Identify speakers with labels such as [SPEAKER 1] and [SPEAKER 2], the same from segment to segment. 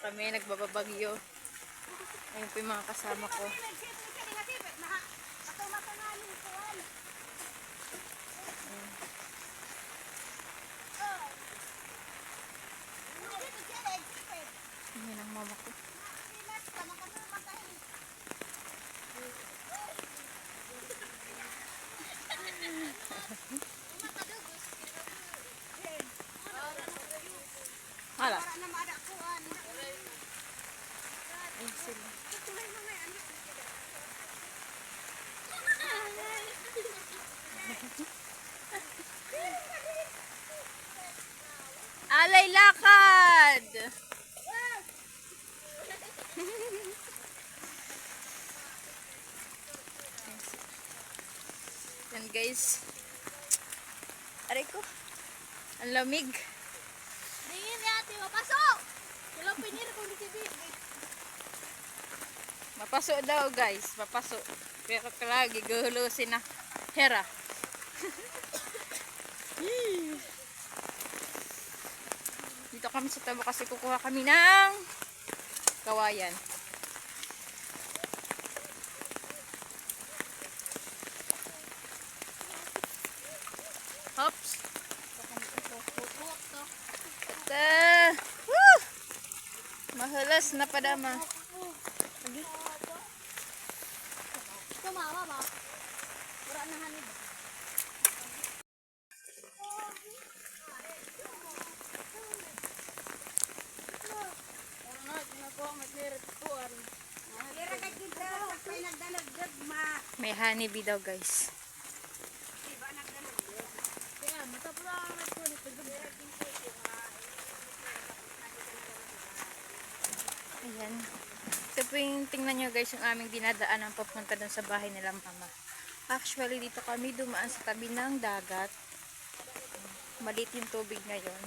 [SPEAKER 1] Kami nagbababagyo. Ayun po yung mga kasama ko. Ayun ang mama ko. Hala. Ayun sila. Alay lakad! Yan guys. Aray ko. Ang lamig.
[SPEAKER 2] Dingin yati, mapasok! Wala pinir kung di.
[SPEAKER 1] Mapaso daw guys. Mapaso. Pero kalagi guhulusin na. Hera. Dito kami sa tabo kasi kukuha kami ng kawayan. Hops. Ata. Woo! Mahalas na padama.
[SPEAKER 2] Tumawa ba? Wala na hanib.
[SPEAKER 1] May honeybee daw guys.
[SPEAKER 2] Kaya, mata pula ang nagkulit.
[SPEAKER 1] Ayan. Po yung tingnan nyo guys yung aming dinadaanan papunta dun sa bahay nila mama. Actually dito kami dumaan sa tabi ng dagat. Malit yung tubig ngayon.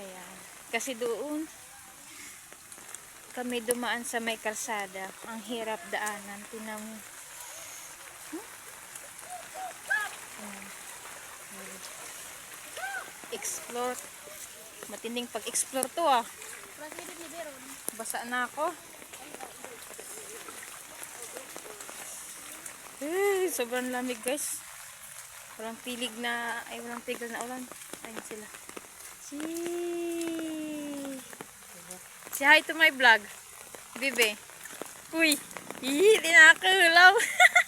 [SPEAKER 1] Ayan. Kasi doon kami dumaan sa may kalsada. Ang hirap daanan. Tinan mo. Hmm? Explore. Matinding pag-explore to ah. Basa na ako. Eh, sobrang lamig guys. Walang pilig na, ay walang tigil na ulan. Ayun sila. Si Si hi to my vlog. Bibe. Uy, hihi, di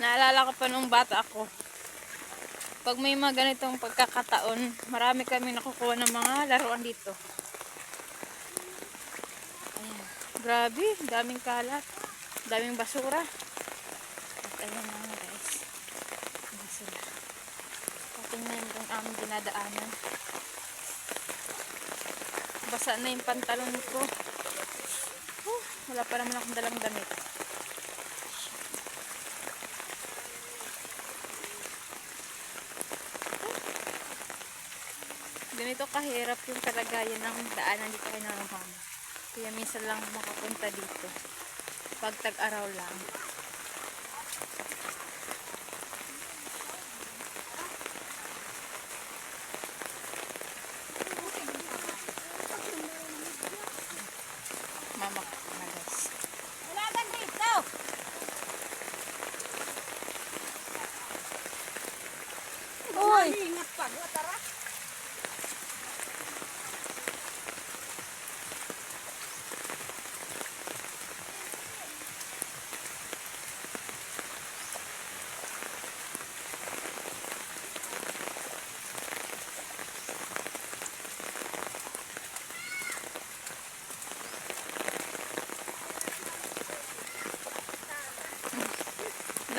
[SPEAKER 1] Naalala ko pa nung bata ako pag may mga ganitong pagkakataon, marami kami nakukuha ng mga laruan dito. Ayan. Grabe, daming kalat. Daming basura. At ayan na nga guys. Ayan sila. Patingnan yung aming dinadaanan. Basa na yung pantalon ko. Huh, wala pa naman akong dalang damit. Ganito kahirap yung kalagayan ng daanan dito kay Mama. Kaya minsan lang makapunta dito. Pag tag-araw lang. Mama na guys.
[SPEAKER 2] Ilagan dito!
[SPEAKER 1] Uy!
[SPEAKER 2] Ingat pa, tara.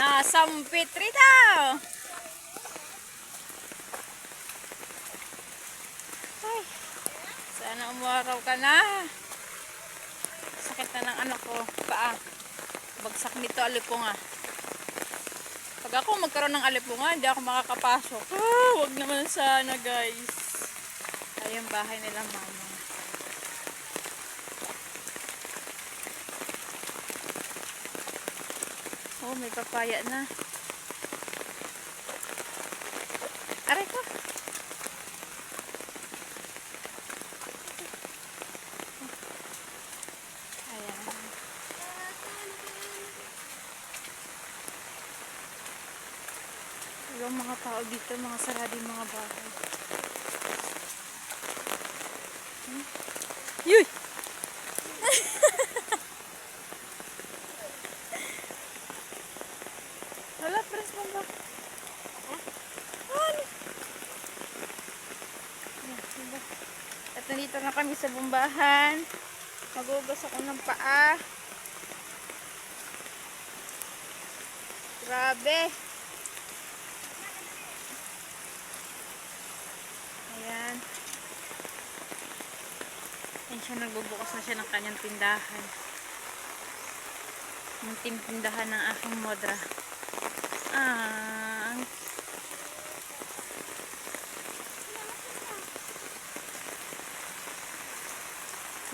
[SPEAKER 1] Nasampit rito! Ay, sana umaraw ka na. Sakit na ng anak ko. Paa. Bagsak nito alipunga. Pag ako magkaroon ng alipunga, hindi ako makakapasok. Ah, wag naman sana guys. Ay, yung bahay nila mama. Oh, may papaya na. Aray ko. Ayan. Yung mga tao dito, mga sarado yung mga bahay. Hmm? Yuy! At nandito na kami sa bumbahan. Magugas ako ng paa. Grabe. Ayan. Ayan siya, nagbubukas na siya ng kanyang tindahan. Yung tin- tindahan ng aking modra.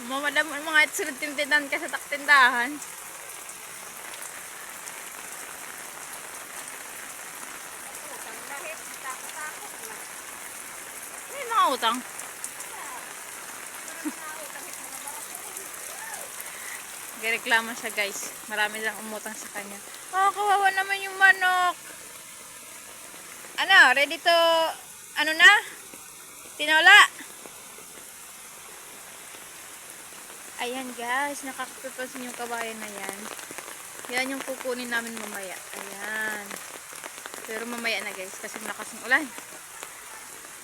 [SPEAKER 1] Mamadam ang mga sunod tindahan ka sa taktindahan. May mga utang. Nagreklamo siya guys. Marami lang umutang sa kanya. Oh, kawawa naman yung manok. Ano, ready to, ano na? Tinola? Ayan guys, nakakapapansin yung kabayan na yan. Yan yung kukunin namin mamaya. Ayan. Pero mamaya na guys, kasi malakas ng ulan.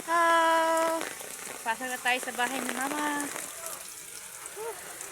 [SPEAKER 1] Oh, pasok na tayo sa bahay ni mama. Whew.